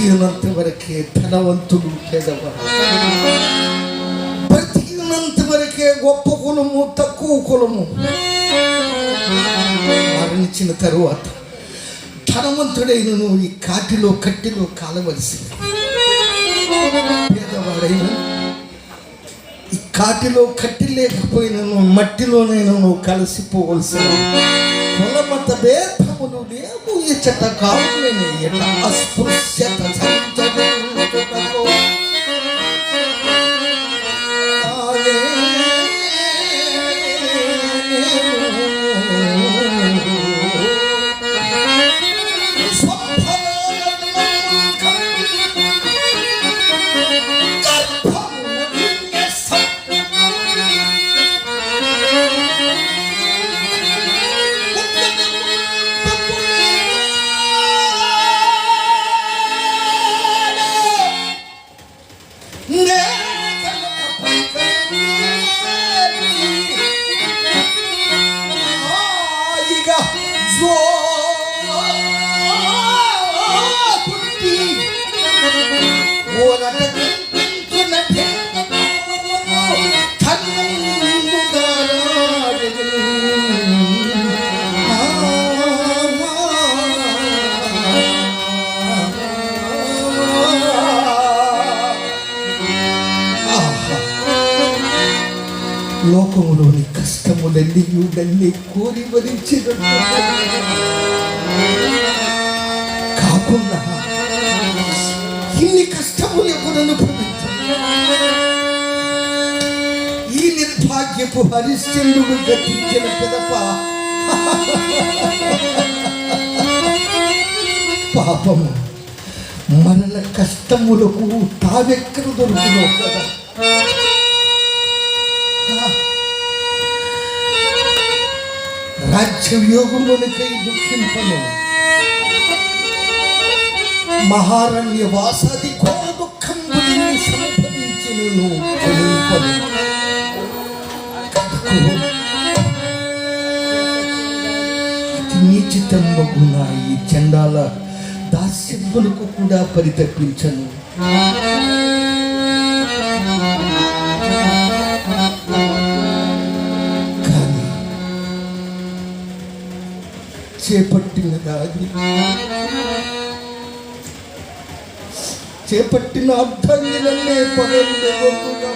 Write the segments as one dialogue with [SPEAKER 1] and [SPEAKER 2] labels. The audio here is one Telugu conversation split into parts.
[SPEAKER 1] బ్రతికినంత వరకే ధనవంతుడు పేదవాడు బ్రతికినంత వరకే గొప్ప కులము తక్కువ కులము మరణించిన తరువాత ధనవంతుడైన నువ్వు ఈ కాటిలో కట్టిలో కాలవలసి పేదవాడైన ఈ కాటిలో కట్టి లేకపోయినను మట్టిలోనైనా నువ్వు కలిసిపోవలసిన కులమత భేదములు లేవు ఇచ్చట కావులేని ఎట అస్పృశ్యత సంచదు Ne! కష్టములన్నీ ఇవన్నీ కోరి వరించిన కాకుండా ఇన్ని కష్టములు ఎప్పుడు ఈ నిర్భాగ్యపు హరిశ్చంద్రుడు గతించిన పిదప పాపము మరల కష్టములకు తావెక్కడ దొరుకునో కదా రాజ్య వియోగములకై దుఃఖింపను. మహారణ్య వాసాది ఘోర దుఃఖం సంభవించిన చెలింపను నీచితమ్మగున ఈ చండాల దాస్యములకు కూడా పరితపించను. చేపట్టిన దాది చేపట్టిన అర్థంగిలన్నే పగలుగా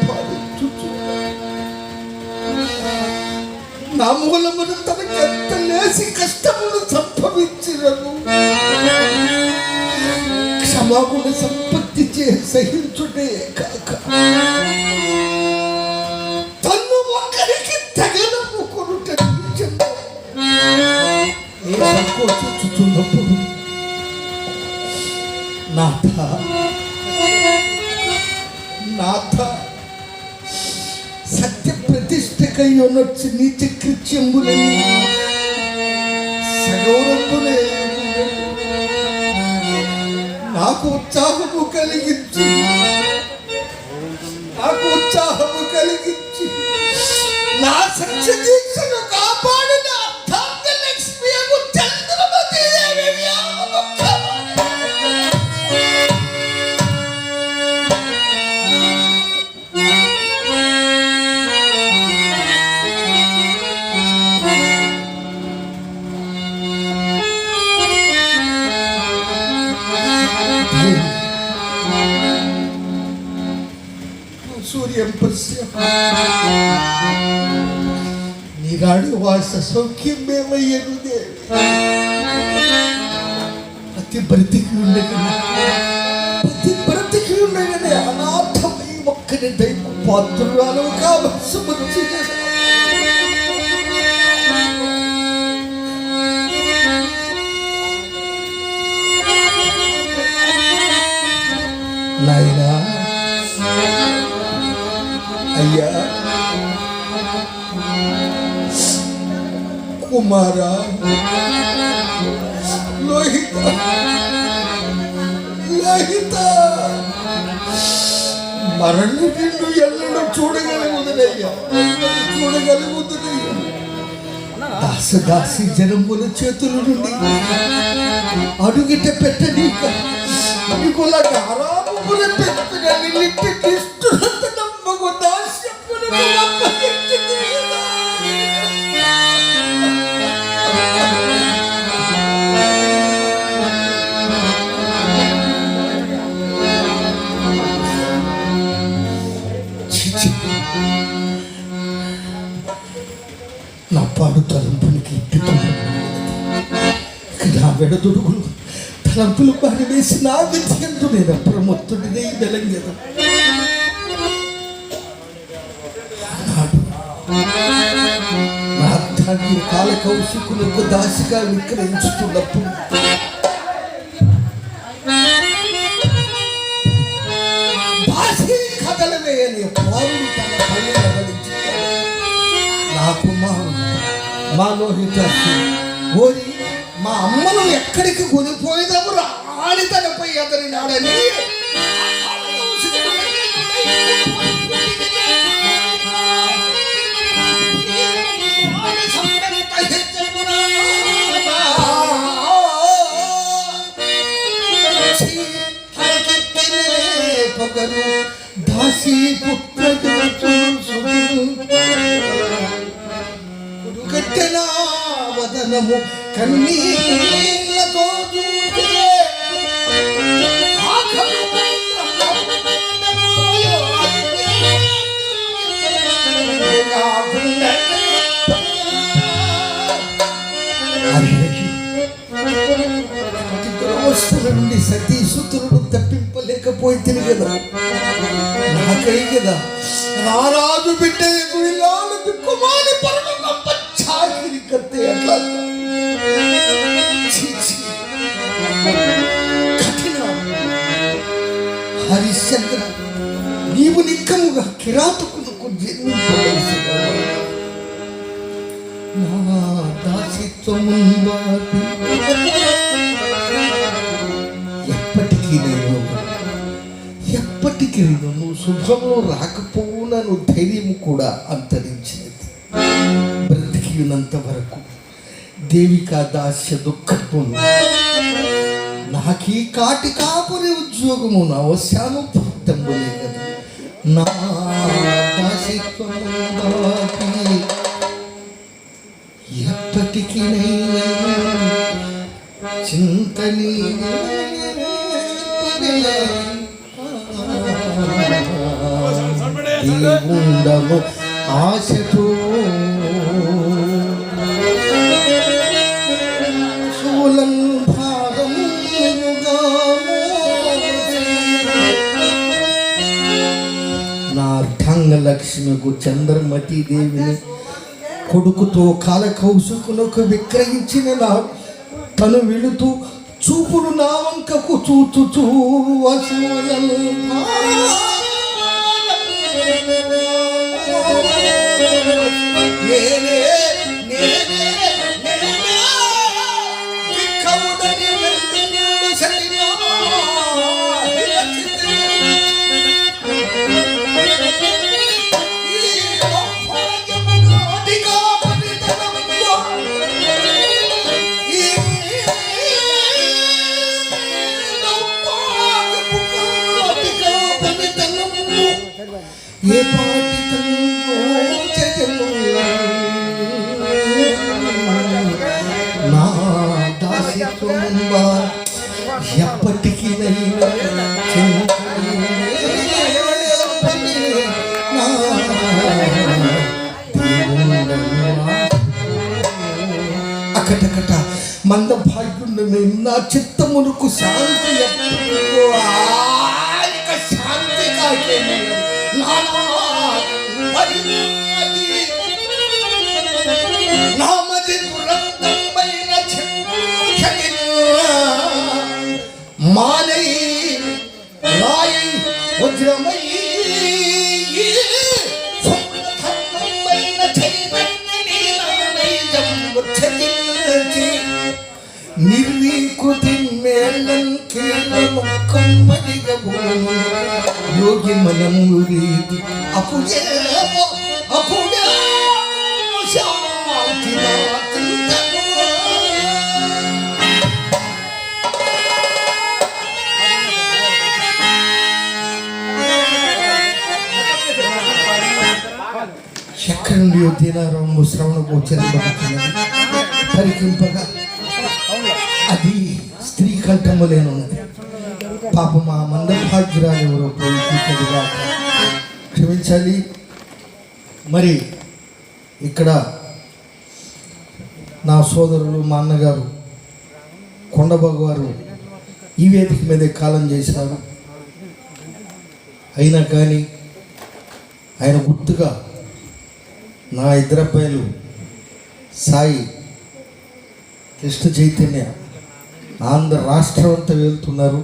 [SPEAKER 1] పాలించుచున్నాడు నా మూలమును తనకు ఎంత లేసి కష్టములు సంభవించినను. క్షమాగుణ సంపత్తి చే సహించుటే కాక. తన్ను ఒక్కరికి తగలము కొనుట నిజము. నాథ నాథ సత్య ప్రతిష్టకై ఉన్నట్టు నీచ కృత్యములని సగౌరవునే నాకు ఉత్సాహము కలిగించి నాకు ఉత్సాహము కలిగించి నా సత్య దీక్షను కాపాడు నీగాడు వాస సౌఖ్యమేమయ్యను ప్రతి బ్రతికి ఉండగానే ప్రతి బ్రతికి ఉండగానే అనాథమై ఒక్కరి దైవ పాత్రురాలు కావచ్చు వచ్చింది. నాయనా అయ్యా. కుమార లోహిత లోహిత. మరణ నిన్ను ఎల్లడూ చూడగలుగుదనయ్యా. చూడగలుగుదనయ్యా. దాస దాసి జనముల చేతుల నుండి అడుగిట పెట్టనీక ఇదిగో కొడుకుల గారాబుల పెంచిన నిలిపి కిష్టులంత నమ్మకు. వెడదుడుగులు తలంపులు పాడి వేసి నా విద్యంతో నేను అప్రమత్తుడినే వెలంగేద నాడు నా అర్థాన్ని కాల కౌశికులకు దాసిగా విక్రయించుతున్నప్పుడు దాసి కథలవే అనే పావులు తన పని కదలించాడు నాకు మా మాలోహిత ఓరి మా అమ్మను ఎక్కడికి కొనిపోయేదాము రాని తనపై ఎదరినాడని పొగరు దాసి పుత్రడు కట్టెన వదనము కన్నీళ్ళతో చూసే ఆఖరు దురవస్థల నుండి సతీసుతులను తప్పింపలేకపోయి కదా నాకై కదా రారాజు బిడ్డ గుడిలాలు దిక్కుమాలి పరమ గొప్ప చాకిరి కత్తే అట్లా హరిశ్చంద్ర నీవు నిక్కముగా కిరాతకులకు జన్మించవలసిన నా దాసిత్వము ఎప్పటికీ నేను ఎప్పటికీ నేను శుభ్రంలో రాకపోవునను ధైర్యము కూడా అంతరించినది. బ్రతికినంత వరకు దేవికా దాస్య దుఃఖము నాకీ కాటి కాపురి ఉద్యోగము నా అవశ్యాను పూర్తములే కదా నా దాసిత్వము దాటి ఎప్పటికీ చింతని ఉండము ఆశతో నా చంద్రమతి దేవిని కొడుకుతో కాలకౌశకులకు విక్రయించిన నా తను వెళుతూ చూపులు నా వంకకు చూచుచూ నేనే నేనే ఏ పాటి నా దాసిత్వం ఎప్పటికీ అక్కడక్కడ మంద భాగ్యుడు మేము నా చిత్తమునకు శాంతి శాంతి కాకే மாலை ராயை உஜ்ரமை നിർവീക്കുതിന്മേലൻ കേരളം കമ്മലിക ഭൂമി ఆరోగ్యమనము రీతి అప్పుడే అప్పుడే శాంతి ఎక్కడి నుండి తీనారాము శ్రవణ గోచరింపబడుతున్నది పరికింపగా. అది స్త్రీ కంఠము పాపం మా మందభాగ్యురాలు ఎవరో పోయిగా క్షమించాలి మరి ఇక్కడ నా సోదరులు మా అన్నగారు కొండబాబు గారు ఈ వేదిక మీదే కాలం చేశారు. అయినా కానీ ఆయన గుర్తుగా నా ఇద్దరు అబ్బాయిలు సాయి కృష్ణ చైతన్య ఆంధ్ర రాష్ట్రం అంతా వెళ్తున్నారు.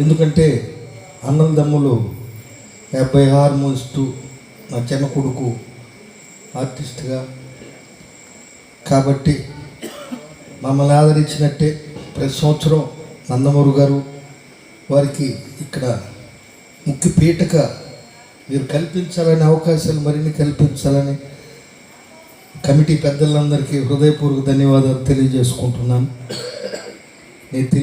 [SPEAKER 1] ఎందుకంటే అన్నదమ్ములు డెబ్బై హార్మోన్స్టు నా చిన్న కొడుకు ఆర్టిస్ట్గా కాబట్టి మమ్మల్ని ఆదరించినట్టే ప్రతి సంవత్సరం నందమూరు గారు వారికి ఇక్కడ ముఖ్య పీఠక మీరు కల్పించాలని అవకాశాలు మరిన్ని కల్పించాలని కమిటీ పెద్దలందరికీ హృదయపూర్వక ధన్యవాదాలు తెలియజేసుకుంటున్నాను. నేను తెలియ